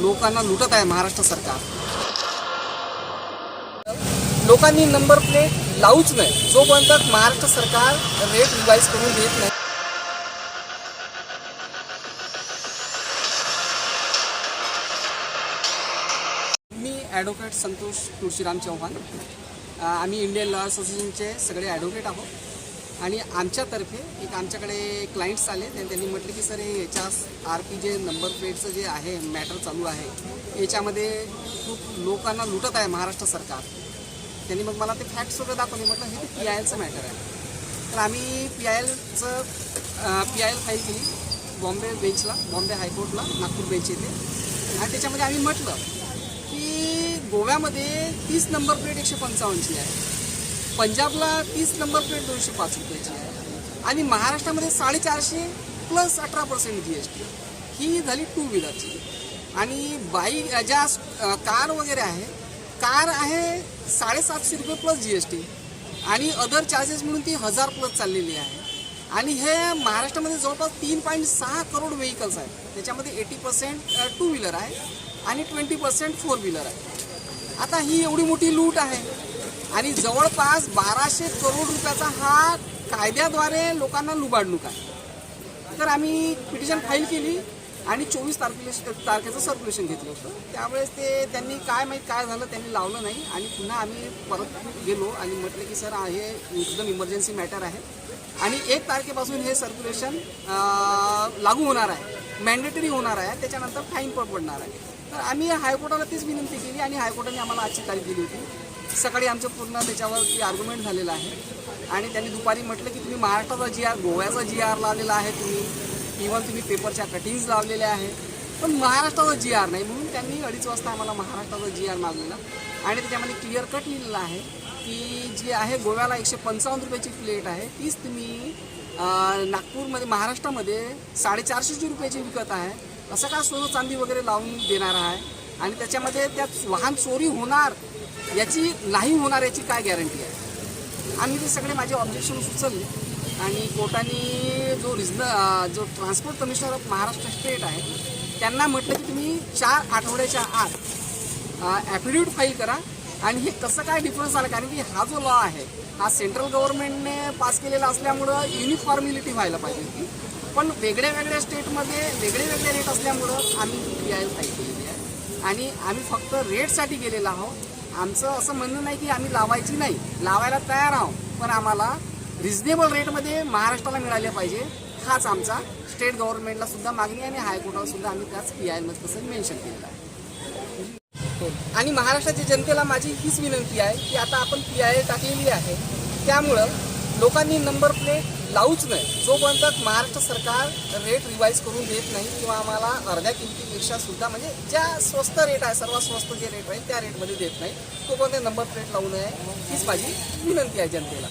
लोकांना लुटत आहे महाराष्ट्र सरकार. लोकांनी नंबर प्लेट लावूच नाही जोपर्यंत महाराष्ट्र सरकार रेट रिवाईज करून देत नाही. मी ॲडव्होकेट संतोष तुळशीराम चव्हाण आम्ही इंडियन लॉ असोसिएशनचे सगळे ॲडव्होकेट आहोत. आणि आमच्यातर्फे एक आमच्याकडे क्लायंट्स आले. आणि त्यांनी म्हटलं की सर हे याच्या आर पी जे नंबर प्लेटचं जे आहे मॅटर चालू आहे. याच्यामध्ये खूप लोकांना लुटत आहे महाराष्ट्र सरकार. त्यांनी मग मला ते फॅक्ट्स वगैरे दाखवले. म्हटलं हे पी आय एलचं मॅटर आहे. तर आम्ही पी आय एलचं पी आय एल फाईल केली बॉम्बे बेंचला बॉम्बे हायकोर्टला नागपूर बेंच येथे. आणि त्याच्यामध्ये आम्ही म्हटलं की गोव्यामध्ये तीस नंबर प्लेट एकशे पंचावन्नची आहे. पंजाबला तीस नंबर प्लेट दोनशे पाच रुपयाची आहे. आणि महाराष्ट्रामध्ये साडेचारशे प्लस अठरा पर्सेंट जी एस टी ही झाली टू व्हीलरची आणि बाईक ज्या कार वगैरे आहे कार आहे साडेसातशे रुपये प्लस जी एस टी आणि अदर चार्जेस म्हणून ती हजार प्लस चाललेली आहे. आणि हे महाराष्ट्रामध्ये जवळपास तीन पॉईंट सहा करोड व्हेकल्स आहेत. त्याच्यामध्ये एटी पर्सेंट टू व्हीलर आहे आणि ट्वेंटी पर्सेंट फोर व्हीलर आहे. आता ही एवढी मोठी लूट आहे. आणि जवळपास बाराशे करोड रुपयाचा हा कायद्याद्वारे लोकांना लुबाडणूक आहे. तर आम्ही पिटिशन फाईल केली आणि चोवीस तारखेला तारखेचं सर्क्युलेशन घेतलं होतं. त्यावेळेस ते त्यांनी काय माहीत काय झालं त्यांनी लावलं नाही आणि पुन्हा आम्ही परत गेलो आणि म्हटलं की सर हे एकदम इमर्जन्सी मॅटर आहे. आणि एक तारखेपासून हे सर्क्युलेशन लागू होणार आहे. मॅन्डेटरी होणार आहे. त्याच्यानंतर फाईन पण पडणार आहे. तर आम्ही हायकोर्टाला तीच विनंती केली आणि हायकोर्टाने आम्हाला आजची तारीख दिली होती. सकाळी आमचं पूर्ण त्याच्यावरती आर्ग्युमेंट झालेलं आहे. आणि त्यांनी दुपारी म्हटलं की तुम्ही महाराष्ट्राचा जी आर गोव्याचा जी आर लावलेला आहे तुम्ही. इव्हन तुम्ही पेपरच्या कटिंग्ज लावलेल्या आहे पण महाराष्ट्राचा जी आर नाही म्हणून त्यांनी अडीच वाजता आम्हाला महाराष्ट्राचा जी आर मागलेला आणि त्याच्यामध्ये क्लिअर कट लिहिलेलं आहे की जी आहे गोव्याला एकशे पंचावन्न रुपयाची प्लेट आहे तीच तुम्ही नागपूरमध्ये महाराष्ट्रामध्ये साडेचारशेची रुपयाची विकत आहे. असं का सोनं चांदी वगैरे लावून देणार आहे? आणि त्याच्यामध्ये त्यात वाहन चोरी होणार याची नाही होणार याची काय गॅरंटी आहे? आम्ही ते सगळे माझे ऑब्जेक्शन सुचवले आणि कोर्टाने जो रिजन जो transport commissioner of Maharashtra state आहे त्यांना म्हटलं की तुम्ही चार आठवड्याच्या आत ॲफिडेविट फाईल करा. आणि हे कसं काय डिफरन्स आलं कारण की हा जो लॉ आहे हा सेंट्रल गव्हर्नमेंटने पास केलेला असल्यामुळं युनिफॉर्मिलिटी व्हायला पाहिजे होती. पण वेगळ्या वेगळ्या स्टेटमध्ये वेगळे वेगळे रेट असल्यामुळं आम्ही पी आय फाईल केलेली आहे. आणि आम्ही फक्त रेटसाठी गेलेलो आहोत. आमचं असं म्हणणं नाही की आम्ही लावायची नाही. लावायला तयार आहोत. पण आम्हाला रिझनेबल रेटमध्ये महाराष्ट्राला मिळाले पाहिजे. हाच आमचा स्टेट गव्हर्नमेंटला सुद्धा मागणी आणि हायकोर्टाला सुद्धा आम्ही त्याच पी आयमध्ये तसं मेन्शन केलेलं आहे. आणि महाराष्ट्राच्या जनतेला माझी हीच विनंती आहे की आता आपण पी आय टाकलेली आहे. त्यामुळं लोकांनी नंबर प्लेट लावूच नाही. जोपर्यंत महाराष्ट्र सरकार रेट रिवाईज करून देत नाही किंवा आम्हाला अर्ध्या किमतीपेक्षा सुद्धा म्हणजे ज्या स्वस्त रेट आहे सर्वात स्वस्त जे रेट आहे त्या रेटमध्ये देत नाही तोपर्यंत नंबर प्लेट लावू नये. हीच माझी विनंती आहे जनतेला.